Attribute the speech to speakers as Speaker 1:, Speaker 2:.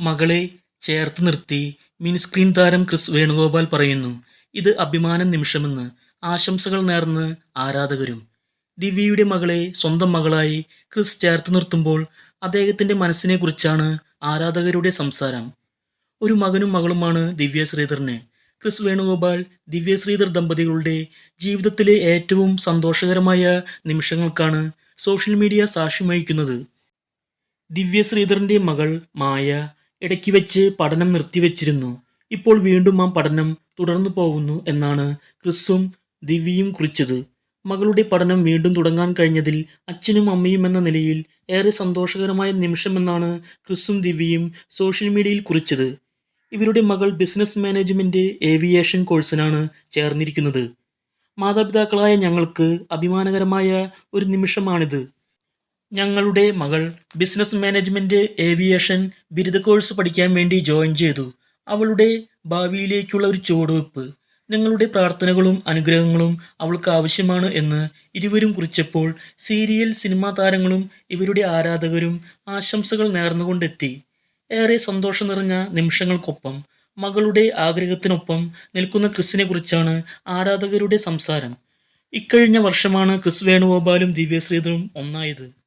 Speaker 1: മകളെ ചേർത്ത് നിർത്തി മിനിസ്ക്രീൻ താരം ക്രിസ് വേണുഗോപാൽ പറയുന്നു. ഇത് അഭിമാന നിമിഷമെന്ന് ആശംസകൾ നേർന്ന് ആരാധകരും. ദിവ്യയുടെ മകളെ സ്വന്തം മകളായി ക്രിസ് ചേർത്ത് നിർത്തുമ്പോൾ അദ്ദേഹത്തിന്റെ മനസ്സിനെക്കുറിച്ചാണ് ആരാധകരുടെ സംസാരം. ഒരു മകനും മകളുമാണ് ദിവ്യ ശ്രീധറിന് ക്രിസ് വേണുഗോപാൽ ദിവ്യ ശ്രീധർ ദമ്പതികളുടെ ജീവിതത്തിലെ ഏറ്റവും സന്തോഷകരമായ നിമിഷങ്ങൾക്കാണ് സോഷ്യൽ മീഡിയ സാക്ഷ്യം വഹിക്കുന്നത്. ദിവ്യ ശ്രീധറിന്റെ മകൾ മായ ഇടയ്ക്ക് വെച്ച് പഠനം നിർത്തിവെച്ചിരുന്നു ഇപ്പോൾ വീണ്ടും ആ പഠനം തുടർന്നു പോകുന്നു എന്നാണ് ക്രിസും ദിവ്യയും കുറിച്ചത്. മകളുടെ പഠനം വീണ്ടും തുടങ്ങാൻ കഴിഞ്ഞതിൽ അച്ഛനും അമ്മയും എന്ന നിലയിൽ ഏറെ സന്തോഷകരമായ നിമിഷമെന്നാണ് ക്രിസും ദിവ്യയും സോഷ്യൽ മീഡിയയിൽ കുറിച്ചത്. ഇവരുടെ മകൾ ബിസിനസ് മാനേജ്മെന്റ് ഏവിയേഷൻ കോഴ്സിനാണ് ചേർന്നിരിക്കുന്നത്. മാതാപിതാക്കളായ ഞങ്ങൾക്ക് അഭിമാനകരമായ ഒരു നിമിഷമാണിത്. ഞങ്ങളുടെ മകൾ ബിസിനസ് മാനേജ്മെന്റ് ഏവിയേഷൻ ബിരുദ കോഴ്സ് പഠിക്കാൻ വേണ്ടി ജോയിൻ ചെയ്തു. അവളുടെ ഭാവിയിലേക്കുള്ള ഒരു ചുവടുവെപ്പ് നിങ്ങളുടെ പ്രാർത്ഥനകളും അനുഗ്രഹങ്ങളും അവൾക്ക് ആവശ്യമാണ് എന്ന് ഇരുവരും കുറിച്ചപ്പോൾ സീരിയൽ സിനിമാ താരങ്ങളും ഇവരുടെ ആരാധകരും ആശംസകൾ നേർന്നുകൊണ്ടെത്തി. ഏറെ സന്തോഷം നിറഞ്ഞ നിമിഷങ്ങൾക്കൊപ്പം മകളുടെ ആഗ്രഹത്തിനൊപ്പം നിൽക്കുന്ന ക്രിസിനെ കുറിച്ചാണ് ആരാധകരുടെ സംസാരം. ഇക്കഴിഞ്ഞ വർഷമാണ് ക്രിസ് വേണുഗോപാലും ദിവ്യശ്രീധരും ഒന്നായത്.